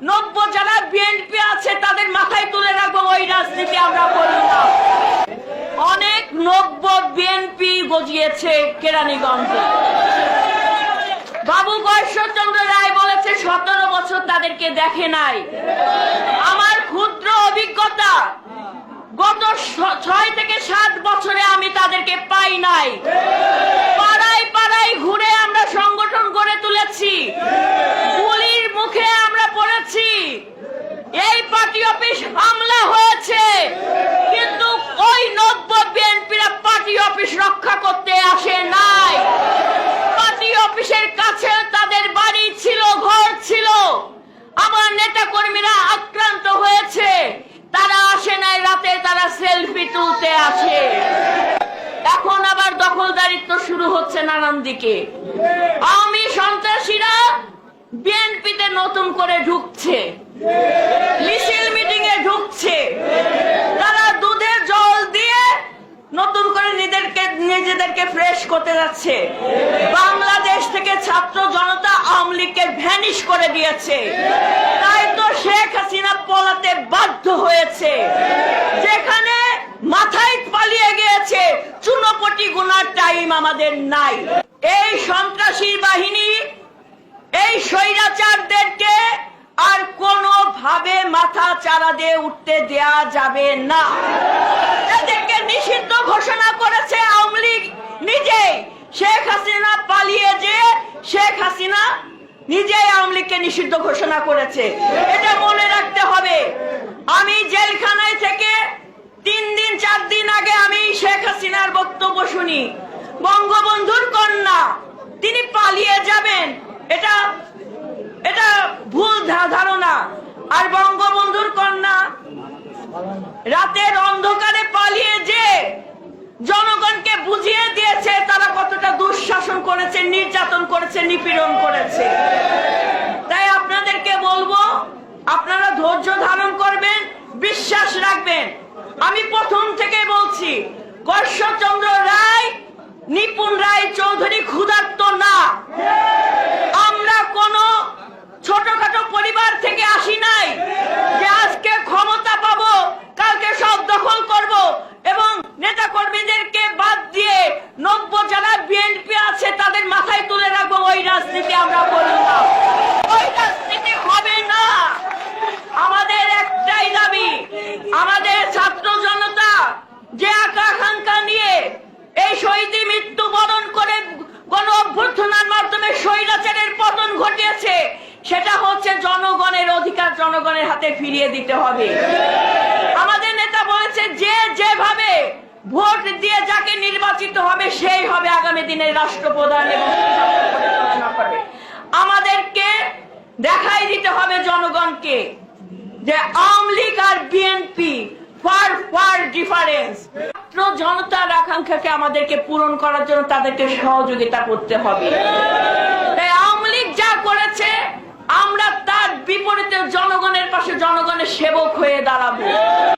নব্য যারা বিএনপি আছে, তাদের মাথায় তুলে রাখব, ওই রাজনীতি আমরা করি না। অনেক নব্য বিএনপি গজিয়েছে কেরানীগঞ্জে। বাবু গয়েশ্বরচন্দ্র রায় বলেছে, সতেরো বছর তাদেরকে দেখে নাই। আমার ক্ষুদ্র অভিজ্ঞতা, গত ছয় থেকে সাত বছরে আমি তাদেরকে পাই নাই। পাড়ায় পাড়ায় ঘুরে আমরা সংগঠন গড়ে তুলেছি গুলির মুখে আমরা পড়েছি এই পার্টি অফিস হামলা হয়েছে। কিন্তু ওই নব্য বিএনপিরা পার্টি অফিস রক্ষা করতে আসে নাই। পার্টি অফিসের কাছে তাদের বাড়ি ছিল, ঘর ছিল। আমার নেতা কর্মীরা আক্রান্ত হয়েছে। তারা আসে নাই, রাতে তারা সেলফি তুলতে আসে। এখন আবার দখলদারিত্ব শুরু হচ্ছে নানান দিকে। আমি সন্ত্রাসীরা বিএনপিতে নতুন করে ঢুকছে। মিছিল মিটিং এ ঢুকছে। তারা দুধের জল দিয়ে নতুন করে নিজেদেরকে নিজেদেরকে ফ্রেশ করতে যাচ্ছে। বাংলাদেশ থেকে ছাত্র জনতা আওয়ামী লীগকে ভ্যানিশ করে দিয়েছে। তাই তো শেখ হাসিনা পলাতে বাধ্য হয়েছে। যেখানে মাথায় পালিয়ে গিয়েছে, চুনোপটি গুনার টাইম আমাদের নাই। এই সন্ত্রাসী বাহিনী, এই স্বৈরাচারদেরকে আর কোনোভাবে মাথা চারা দিয়ে উঠতে দেয়া যাবে না। এদেরকে নিষিদ্ধ ঘোষণা করেছে আওয়ামী লীগ নিজেই শেখ হাসিনা পালিয়ে যে শেখ হাসিনা নিজেই আওয়ামী লীগকে নিষিদ্ধ ঘোষণা করেছে। এটা মনে রাখতে হবে। আমি জেলখানায় থেকে তিন দিন, চার দিন আগে আমি শেখ হাসিনার বক্তব্য শুনি। বঙ্গবন্ধুর কন্যা, তিনি পালিয়ে যাবেন। এটা এটা ভুল আর বঙ্গবন্ধুর কন্যা। রাতের অন্ধকারে পালিয়ে যে জনগণকে বুঝিয়ে দিয়েছে, তারা কতটা দুঃশাসন করেছে, নির্যাতন করেছে, নিপীড়ন করেছে। তাই আপনাদেরকে বলব, আপনারা ধৈর্য ধারণ করবেন, বিশ্বাস রাখবেন। আমি প্রথম থেকে বলছি কর্ষচন্দ্র রায়, নিপুণ রায় চৌধুরী ক্ষুধার্ত না আমরা কোনো ছোটখাটো পরিবার থেকে আসি নাই যে আজকে ক্ষমতা পাবো কালকে সব দখল করব এবং নেতা কর্মীদেরকে বাদ দিয়ে নব্য যারা বিএনপি আছে তাদের মাথায় তুলে রাখব ওই রাজনীতি আমরা করি না ওই রাজনীতি হবে না আমাদের একটাই দাবি আমাদের ছাত্র জনতা যে আকাঙ্ক্ষা নিয়ে এই শহীদি মৃত্যুবরণ করে গণ অভ্যর্থনার মাধ্যমে স্বৈরাচারের পতন ঘটিয়েছে সেটা হচ্ছে জনগণের হাতে ফিরিয়ে দিতে হবে। আমাদের নেতা বলেছে, যে যেভাবে ভোট দিয়ে যাকে নির্বাচিত হবে, সেই হবে আগামী দিনের রাষ্ট্রপ্রধান এবং আমাদেরকে দেখাই দিতে হবে জনগণকে যে আওয়ামী লীগ আর বিএনপি ফার ফার ডিফারেন্স জনতার আকাঙ্ক্ষাকে আমাদেরকে পূরণ করার জন্য তাদেরকে সহযোগিতা করতে হবে তাই আওয়ামী লীগ যা করেছে আমরা তার বিপরীতে জনগণের পাশে জনগণের সেবক হয়ে দাঁড়াবো।